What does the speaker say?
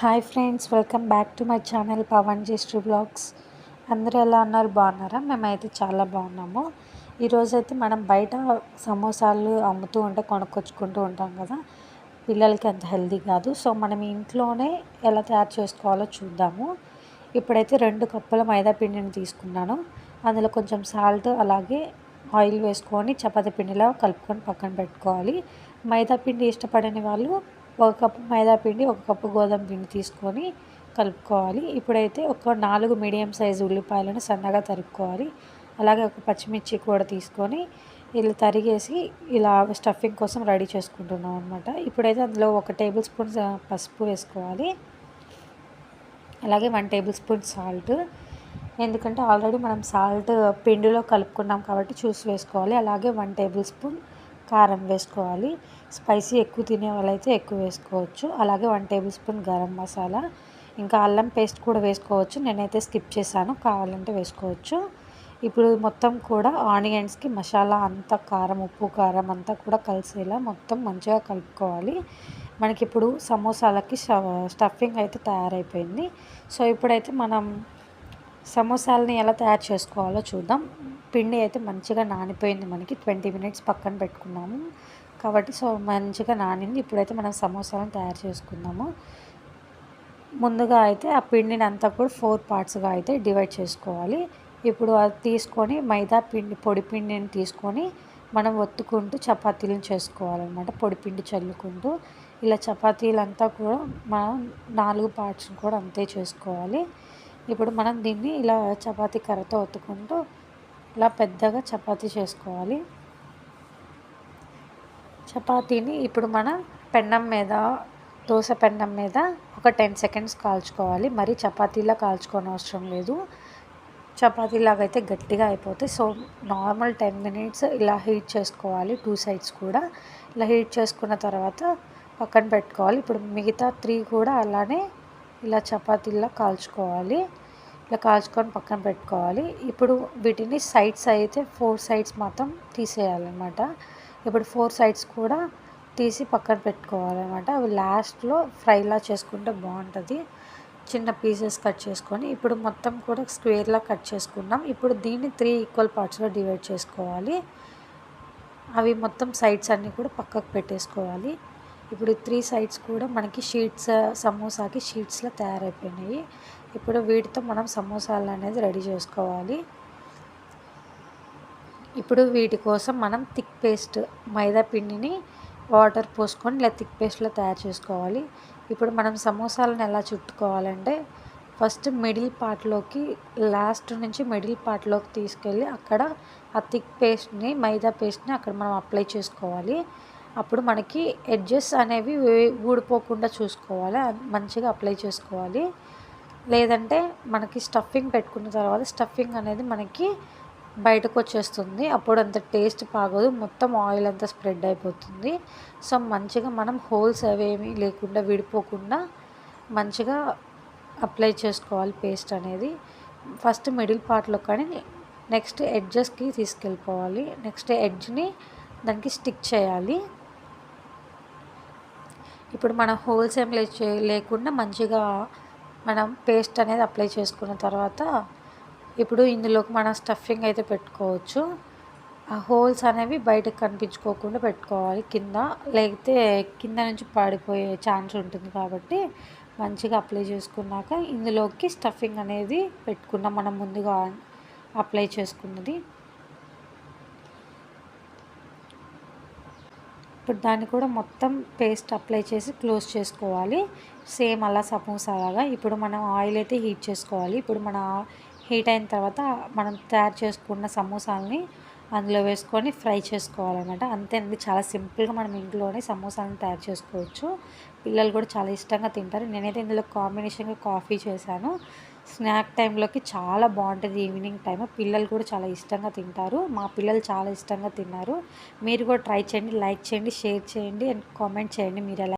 Hi friends welcome back to my channel Pawan జస్ట్రీ vlogs. అందరూ ఎలా ఉన్నారు? బాగున్నారా? మేమైతే చాలా బాగున్నాము. ఈరోజైతే మనం బయట సమోసాలు అమ్ముతూ ఉంటే కొనుక్కొచ్చుకుంటూ ఉంటాం కదా. పిల్లలకి అంత హెల్దీ కాదు. సో మనం ఇంట్లోనే ఎలా తయారు చేసుకోవాలో చూద్దాము. ఇప్పుడైతే రెండు కప్పుల మైదా పిండిని తీసుకున్నాను. అందులో కొంచెం సాల్ట్ అలాగే ఆయిల్ వేసుకొని చపాతీ పిండిలా కలుపుకొని పక్కన పెట్టుకోవాలి. మైదా పిండి ఇష్టపడని వాళ్ళు ఒక కప్పు మైదా పిండి ఒక కప్పు గోధుమ పిండి తీసుకొని కలుపుకోవాలి. ఇప్పుడైతే ఒక నాలుగు మీడియం సైజు ఉల్లిపాయలను సన్నగా తరుక్కోవాలి. అలాగే ఒక పచ్చిమిర్చి కూడా తీసుకొని ఇలా తరిగేసి ఇలా స్టఫింగ్ కోసం రెడీ చేసుకుంటున్నాం అనమాట ఇప్పుడైతే అందులో ఒక టేబుల్ స్పూన్ పసుపు వేసుకోవాలి. అలాగే వన్ టేబుల్ స్పూన్ సాల్ట్. ఎందుకంటే ఆల్రెడీ మనం సాల్ట్ పిండిలో కలుపుకున్నాం కాబట్టి చూసి వేసుకోవాలి. అలాగే వన్ టేబుల్ స్పూన్ కారం వేసుకోవాలి. స్పైసీ ఎక్కువ తినే వాళ్ళైతే ఎక్కువ వేసుకోవచ్చు. అలాగే one table spoon garam masala ఇంకా అల్లం పేస్ట్ కూడా వేసుకోవచ్చు. నేనైతే స్కిప్ చేశాను కావాలంటే వేసుకోవచ్చు. ఇప్పుడు మొత్తం కూడా ఆనియన్స్కి మసాలా అంతా కారం ఉప్పు కారం అంతా కూడా కలిసేలా మొత్తం మంచిగా కలుపుకోవాలి. మనకి ఇప్పుడు సమోసాలకి స్టఫింగ్ అయితే తయారైపోయింది. సో ఇప్పుడైతే మనం సమోసాలని ఎలా తయారు చేసుకోవాలో చూద్దాం. పిండి అయితే మంచిగా నానిపోయింది మనకి. ట్వంటీ మినిట్స్ పక్కన పెట్టుకున్నాము. కాబట్టి సో మంచిగా నానింది. ఇప్పుడైతే మనం సమోసాలను తయారు చేసుకుందాము. ముందుగా అయితే ఆ పిండిని అంతా కూడా ఫోర్ పార్ట్స్గా అయితే డివైడ్ చేసుకోవాలి. ఇప్పుడు అది తీసుకొని మైదా పిండి పొడి పిండిని తీసుకొని మనం ఒత్తుకుంటూ చపాతీలను చేసుకోవాలన్నమాట. పొడి పిండి చల్లుకుంటూ. ఇలా చపాతీలంతా కూడా మనం నాలుగు పార్ట్స్ కూడా అంతే చేసుకోవాలి. ఇప్పుడు మనం దీన్ని ఇలా చపాతీ కర్రతో ఒత్తుకుంటూ ఇలా పెద్దగా చపాతీ చేసుకోవాలి. చపాతీని ఇప్పుడు మనం పెన్నం మీద దోశ పెన్నం మీద ఒక టెన్ సెకండ్స్ కాల్చుకోవాలి. మరి చపాతీలా కాల్చుకోని అవసరం లేదు. చపాతీలాగా అయితే గట్టిగా అయిపోతాయి సో నార్మల్ టెన్ మినిట్స్ ఇలా హీట్ చేసుకోవాలి. టూ సైడ్స్ కూడా ఇలా హీట్ చేసుకున్న తర్వాత పక్కన పెట్టుకోవాలి. ఇప్పుడు మిగతా త్రీ కూడా అలానే ఇలా చపాతీలా కాల్చుకోవాలి. ఇలా కాల్చుకొని పక్కన పెట్టుకోవాలి. ఇప్పుడు వీటిని సైడ్స్ అయితే ఫోర్ సైడ్స్ మాత్రం తీసేయాలన్నమాట. ఇప్పుడు ఫోర్ సైడ్స్ కూడా తీసి పక్కన పెట్టుకోవాలన్నమాట. అవి లాస్ట్లో ఫ్రైలా చేసుకుంటే బాగుంటుంది. చిన్న పీసెస్ కట్ చేసుకొని ఇప్పుడు మొత్తం కూడా స్క్వేర్లా కట్ చేసుకున్నాం. ఇప్పుడు దీన్ని త్రీ ఈక్వల్ పార్ట్స్లో డివైడ్ చేసుకోవాలి. అవి మొత్తం సైడ్స్ అన్నీ కూడా పక్కకు పెట్టేసుకోవాలి. ఇప్పుడు త్రీ సైడ్స్ కూడా మనకి షీట్స్ సమోసాకి షీట్స్లో తయారైపోయినాయి. ఇప్పుడు వీటితో మనం సమోసాలు అనేది రెడీ చేసుకోవాలి. ఇప్పుడు వీటి కోసం మనం థిక్ పేస్ట్ మైదా పిండిని వాటర్ పోసుకొని ఇలా థిక్ పేస్ట్లో తయారు చేసుకోవాలి. ఇప్పుడు మనం సమోసాలను ఎలా చుట్టుకోవాలంటే ఫస్ట్ మిడిల్ పార్ట్లోకి లాస్ట్ నుంచి మిడిల్ పార్ట్లోకి తీసుకెళ్ళి అక్కడ ఆ థిక్ పేస్ట్ని మైదా పేస్ట్ని అక్కడ మనం అప్లై చేసుకోవాలి. అప్పుడు మనకి ఎడ్జెస్ అనేవి ఊడిపోకుండా చూసుకోవాలి. మంచిగా అప్లై చేసుకోవాలి. లేదంటే మనకి స్టఫింగ్ పెట్టుకున్న తర్వాత స్టఫింగ్ అనేది మనకి బయటకు వచ్చేస్తుంది. అప్పుడు అంత టేస్ట్ బాగోదు. మొత్తం ఆయిల్ అంతా స్ప్రెడ్ అయిపోతుంది. సో మంచిగా మనం హోల్స్ అవేమీ లేకుండా విడిపోకుండా మంచిగా అప్లై చేసుకోవాలి పేస్ట్ అనేది. ఫస్ట్ మిడిల్ పార్ట్లో కానీ నెక్స్ట్ ఎడ్జెస్కి తీసుకెళ్ళిపోవాలి. నెక్స్ట్ ఎడ్జ్ని దానికి స్టిక్ చేయాలి. ఇప్పుడు మన హోల్స్ ఏం లేకుండా మంచిగా మనం పేస్ట్ అనేది అప్లై చేసుకున్న తర్వాత ఇప్పుడు ఇందులోకి మనం స్టఫింగ్ అయితే పెట్టుకోవచ్చు. ఆ హోల్స్ అనేవి బయటకు కనిపించుకోకుండా పెట్టుకోవాలి. కింద లేకపోతే కింద నుంచి పడిపోయే ఛాన్స్ ఉంటుంది కాబట్టి మంచిగా అప్లై చేసుకున్నాక ఇందులోకి స్టఫింగ్ అనేది పెట్టుకున్నాం. మనం ముందుగా అప్లై చేసుకున్నది. ఇప్పుడు దాన్ని కూడా మొత్తం పేస్ట్ అప్లై చేసి క్లోజ్ చేసుకోవాలి. సేమ్ అలా సమోసాలాగా ఇప్పుడు మనం ఆయిల్ అయితే హీట్ చేసుకోవాలి. ఇప్పుడు మన హీట్ అయిన తర్వాత మనం తయారు చేసుకున్న సమోసాలని అందులో వేసుకొని ఫ్రై చేసుకోవాలన్నమాట. అంతేనండి చాలా సింపుల్గా మనం ఇంట్లోనే సమోసాలను తయారు చేసుకోవచ్చు. పిల్లలు కూడా చాలా ఇష్టంగా తింటారు. నేనైతే ఇందులో కాంబినేషన్గా కాఫీ చేశాను. స్నాక్ టైంలోకి చాలా బాగుంటుంది ఈవినింగ్ టైం పిల్లలు కూడా చాలా ఇష్టంగా తింటారు. మా పిల్లలు చాలా ఇష్టంగా తిన్నారు. మీరు కూడా ట్రై చేయండి లైక్ చేయండి షేర్ చేయండి అండ్ కామెంట్ చేయండి మీరు ఎలా